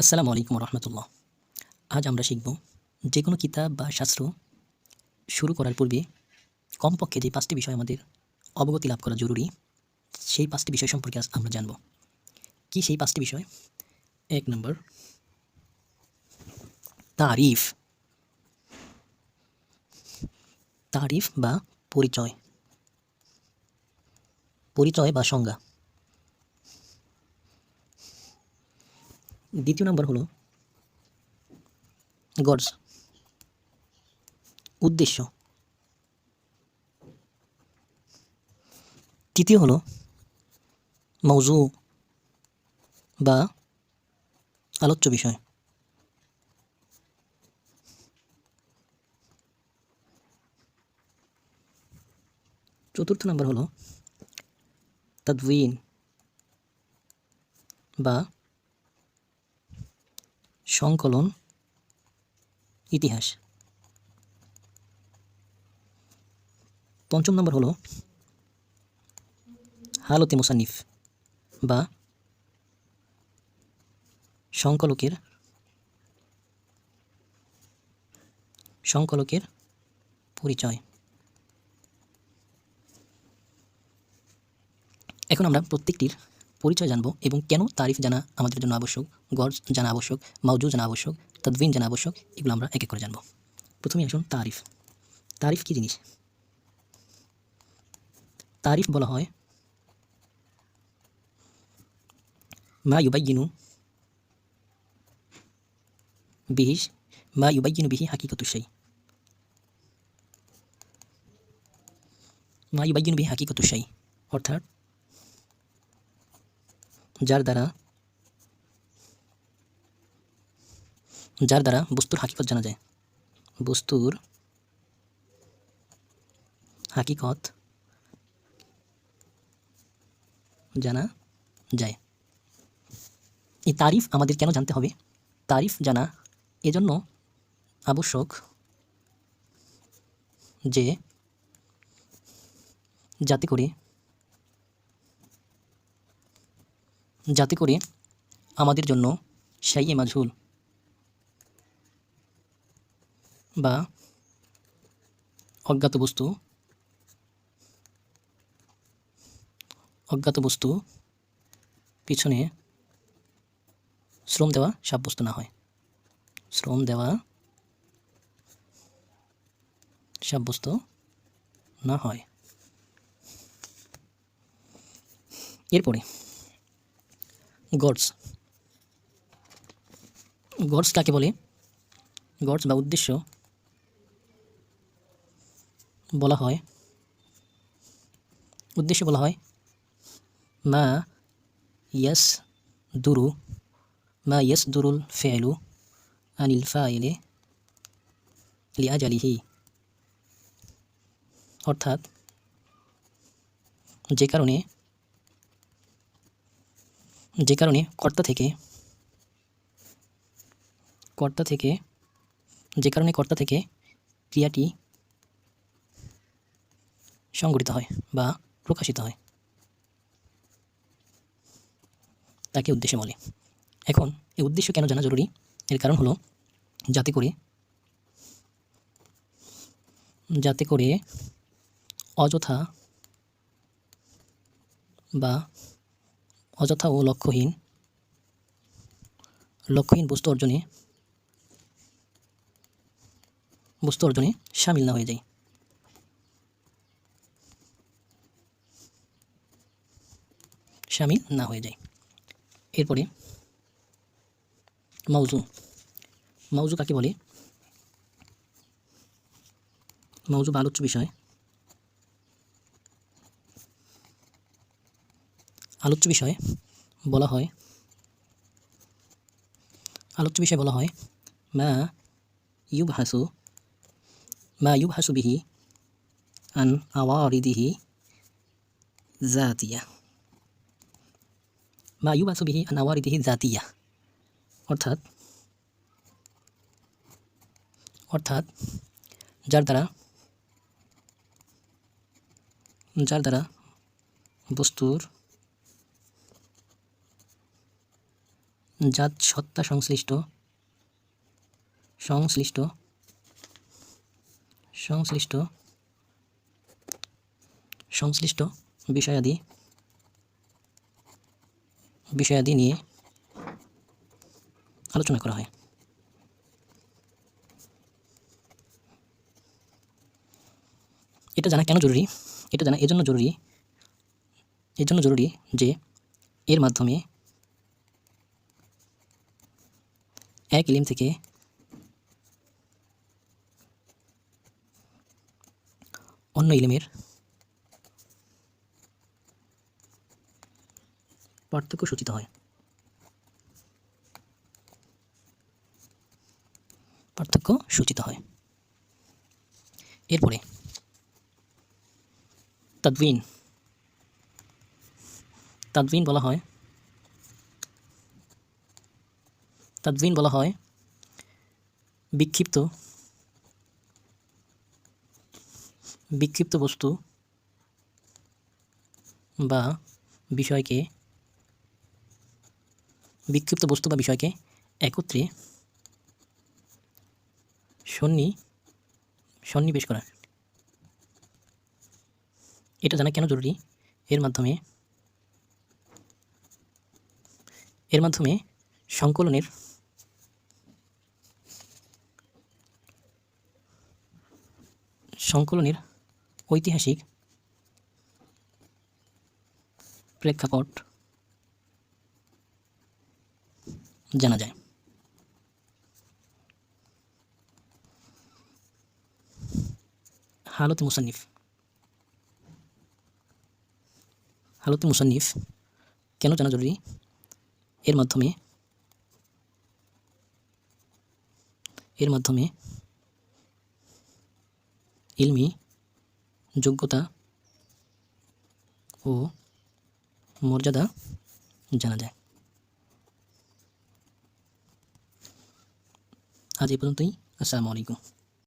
আসসালামু আলাইকুম রহমতুল্লাহ। আজ আমরা শিখব যে কোনো কিতাব বা শাস্ত্র শুরু করার পূর্বে কমপক্ষে যে পাঁচটি বিষয় আমাদের অবগতি লাভ করা জরুরি, সেই পাঁচটি বিষয় সম্পর্কে আজ আমরা জানব। কি সেই পাঁচটি বিষয়? এক নম্বর, তারিফ। তারিফ বা পরিচয়। পরিচয় বা সংজ্ঞা। দ্বিতীয় নম্বর হলো গডস। উদ্দেশ্য। তৃতীয় হলো মৌজু বা আলোচ্য বিষয়। চতুর্থ নম্বর হলো তদবিন বা সংকলন ইতিহাস। পঞ্চম নম্বর হলো হালতে মুসানিফ বা সংকলকের সংকলকের পরিচয়। এখন আমরা প্রত্যেকটির পরিচয় জানব এবং কেন তারিফ জানা আমাদের জন্য আবশ্যক গড় জানা আবশ্যক মাউজু জানা আবশ্যক, তদবিন জানা আবশ্যক, এগুলো আমরা এক এক করে জানব। প্রথমে আসুন তারিফ। তারিফ কী জিনিস? তারিফ বলা হয়, মা ইউবাইয়িনু বিহিস মা ইউবাইয়িনু বিহি হাকিকতু সেই মা ইউবাইয়িনু বিহি হাকিকতু সেই অর্থাৎ যার দ্বারা যার দ্বারা বস্তুর হাকিকত জানা যায়। বস্তুর হাকিকত জানা যায়। এই তারিফ আমাদের কেন জানতে হবে? তারিফ জানা এজন্য আবশ্যক যে, যাতে করে যাতে করে আমাদের জন্য শাইয়ে মাঝুল বা অজ্ঞাত বস্তু অজ্ঞাত বস্তু পিছনে শ্রম দেওয়া সাব্যস্ত না হয়। শ্রম দেওয়া সাব্যস্ত না হয়। এরপরে গডস। গডস কাকে বলে? গডস বা উদ্দেশ্য বলা হয়, উদ্দেশ্য বলা হয়, মা ইয়াস দুরু, মা ইয়াস দুরুল ফেলু আনিল ফাইলে লিয়াজালিহি অর্থাৎ যে কারণে যে কারণে কর্তা থেকে কর্তা থেকে, যে কারণে কর্তা থেকে ক্রিয়াটি সংগঠিত হয় বা প্রকাশিত হয়। তাকে উদ্দেশ্য বলে। এখন এই উদ্দেশ্য কেন জানা জরুরি? এর কারণ হলো, যাতে করে যাতে করে অযথা বা অযথা ও লক্ষ্যহীন। লক্ষ্যহীন বস্তু অর্জনে বস্তু অর্জনে সামিল না হয়ে যায় সামিল না হয়ে যায় এরপরে মৌজু মৌজু কাকে বলে? মৌজু বা আলোচ্য বিষয়। আলোচ্য বিষয়ে বলা হয়, আলোচ্য বিষয়ে বলা হয়, মা ইউব হাসু মা ইউব হাসু বিহি আন আওয়ারিদিহি জাতিয়া। মা ইউব হাসু বিহি আন আওয়ারিদিহি জাতিয়া। অর্থাৎ অর্থাৎ যার দ্বারা যার দ্বারা বস্তুর জাত সত্তা সংশ্লিষ্ট। সংশ্লিষ্ট। সংশ্লিষ্ট। সংশ্লিষ্ট বিষয়াদি। বিষয়াদি নিয়ে আলোচনা করা হয়। এটা জানা কেন জরুরি? এটা জানা এজন্য জরুরি এর জন্য জরুরি যে এর মাধ্যমে এক ইলিম থেকে অন্য ইলিমের পার্থক্য সূচিত হয়। পার্থক্য সূচিত হয়। এরপরে, তাদবিন। তাদবিন বলা হয় তাদবিন বলা হয়। বিক্ষিপ্ত। বিক্ষিপ্ত বস্তু বা বিষয়কে বিক্ষিপ্ত বস্তু বা বিষয়কে একত্রে সন্নি সন্নিবেশ করা। এটা জানা কেন জরুরি? এর মাধ্যমে এর মাধ্যমে সংকলনের সংকলনের ঐতিহাসিক প্রেক্ষাপট জানা যায়। হালত মুসান্নিফ। হালত মুসান্নিফ কেন জানা জরুরি? এর মাধ্যমে এর মাধ্যমে ইলমি যোগ্যতা ও মর্যাদা জানা যায়। আজ এই পর্যন্তই আসসালামু আলাইকুম।